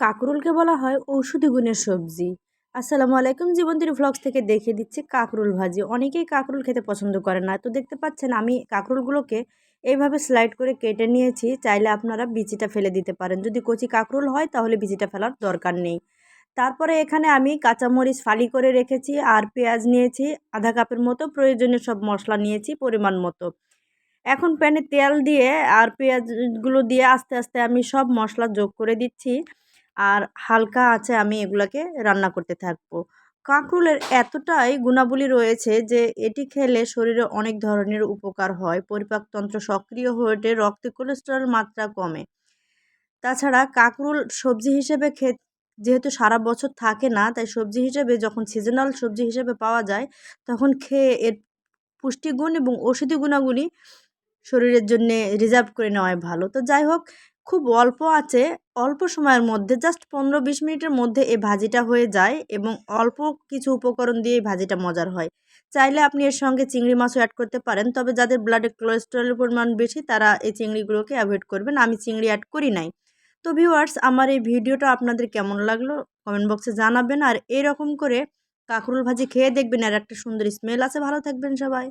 কাকরুলকে বলা হয় ঔষধি গুণের সবজি। আসসালামু আলাইকুম, জীবন্তীর ভ্লগস থেকে দেখিয়ে দিচ্ছি কাকরুল ভাজি। অনেকেই কাকরুল খেতে পছন্দ করে না। তো দেখতে পাচ্ছেন, আমি কাকরুলগুলোকে এইভাবে স্লাইড করে কেটে নিয়েছি। চাইলে আপনারা বিচিটা ফেলে দিতে পারেন। যদি কচি কাকরুল হয়, তাহলে বিচিটা ফেলার দরকার নেই। তারপরে এখানে আমি কাঁচামরিচ ফালি করে রেখেছি আর পেঁয়াজ নিয়েছি। আধা কাপের মতো প্রয়োজনীয় সব মশলা নিয়েছি পরিমাণ মতো। এখন প্যানে তেল দিয়ে আর পেঁয়াজগুলো দিয়ে আস্তে আস্তে আমি সব মশলা যোগ করে দিচ্ছি। আর হালকা আছে আমি এগুলাকে রান্না করতে থাকব। কাঁকরুলের এতটাই গুণাবলী রয়েছে যে, এটি খেলে শরীরে অনেক ধরনের উপকার হয়। পরিপাকতন্ত্র সক্রিয় হয়ে ওঠে, রক্তে কোলেস্টেরল মাত্রা কমে। তাছাড়া কাঁকরুল সবজি হিসেবে খে, যেহেতু সারা বছর থাকে না, তাই সবজি হিসেবে যখন সিজনাল সবজি হিসেবে পাওয়া যায়, তখন খেয়ে এর পুষ্টিগুণ এবং ওষুধি গুণাগুণই শরীরের জন্যে রিজার্ভ করে নেওয়াই ভালো। তো যাই হোক খুব অল্প আছে, অল্প সময়ের মধ্যে, জাস্ট পনেরো বিশ মিনিটের মধ্যে এই ভাজিটা হয়ে যায় এবং অল্প কিছু উপকরণ দিয়ে এই ভাজিটা মজার হয়। চাইলে আপনি এর সঙ্গে চিংড়ি মাছও অ্যাড করতে পারেন, তবে যাদের ব্লাডে কোলেস্টেরলের পরিমাণ বেশি, তারা এই চিংড়িগুলোকে অ্যাভয়েড করবেন। আমি চিংড়ি অ্যাড করি নাই। তো ভিউয়ার্স আমার এই ভিডিওটা আপনাদের কেমন লাগল? কমেন্ট বক্সে জানাবেন। আর এরকম করে কাঁকরুল ভাজি খেয়ে দেখবেন আর একটা সুন্দর স্মেল আছে। ভালো থাকবেন সবাই।